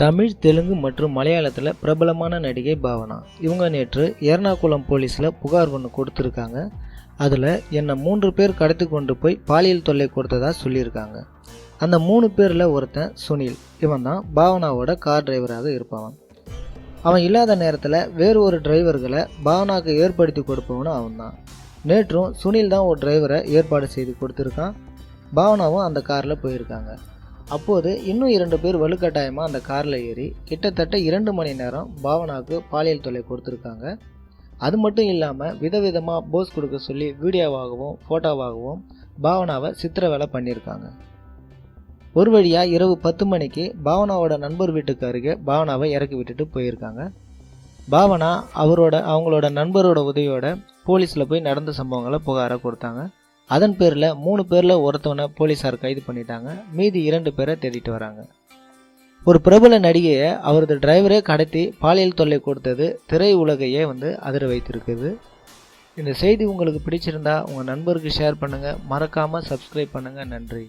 தமிழ் தெலுங்கு மற்றும் மலையாளத்தில் பிரபலமான நடிகை பாவனா. இவங்க நேற்று எர்ணாகுளம் போலீஸில் புகார் ஒன்று கொடுத்துருக்காங்க. அதில் என்னை மூன்று பேர் கடத்தி கொண்டு போய் பாலியல் தொல்லை கொடுத்ததாக சொல்லியிருக்காங்க. அந்த மூணு பேரில் ஒருத்தன் சுனில். இவன் தான் பாவனாவோட கார் டிரைவராக இருப்பவன். அவன் இல்லாத நேரத்தில் வேறு ஒரு டிரைவர்களை பாவனாவுக்கு ஏற்படுத்தி கொடுப்பவனும் அவன் தான். நேற்றும் சுனில் தான் ஒரு டிரைவரை ஏற்பாடு செய்து கொடுத்துருக்கான். பாவனாவும் அந்த காரில் போயிருக்காங்க. அப்போது இன்னும் இரண்டு பேர் வலுக்கட்டாயமாக அந்த காரில் ஏறி கிட்டத்தட்ட இரண்டு மணி நேரம் பாவனாவுக்கு பாலியல் தொல்லை கொடுத்துருக்காங்க. அது மட்டும் இல்லாமல் விதவிதமாக போஸ் கொடுக்க சொல்லி வீடியோவாகவும் ஃபோட்டோவாகவும் பாவனாவை சித்திர வேலை பண்ணியிருக்காங்க. ஒரு வழியாக இரவு பத்து மணிக்கு பாவனாவோட நண்பர் வீட்டுக்கு அருகே பாவனாவை இறக்கி விட்டுட்டு போயிருக்காங்க. பாவனா அவரோட அவங்களோட நண்பரோட உதவியோட போலீஸில் போய் நடந்த சம்பவங்களை புகாரை கொடுத்தாங்க. அதன் பேரில் மூணு பேரில் ஒருத்தவனை போலீஸார் கைது பண்ணிட்டாங்க. மீதி இரண்டு பேரை தேடிட்டு வராங்க. ஒரு பிரபல நடிகையை அவரது டிரைவரே கடத்தி பாலியல் தொல்லை கொடுத்தது திரை உலகையே வந்து அதிர வைத்திருக்குது. இந்த செய்தி உங்களுக்கு பிடிச்சிருந்தா உங்கள் நண்பருக்கு ஷேர் பண்ணுங்கள் மறக்காமல் சப்ஸ்கிரைப் பண்ணுங்கள் நன்றி.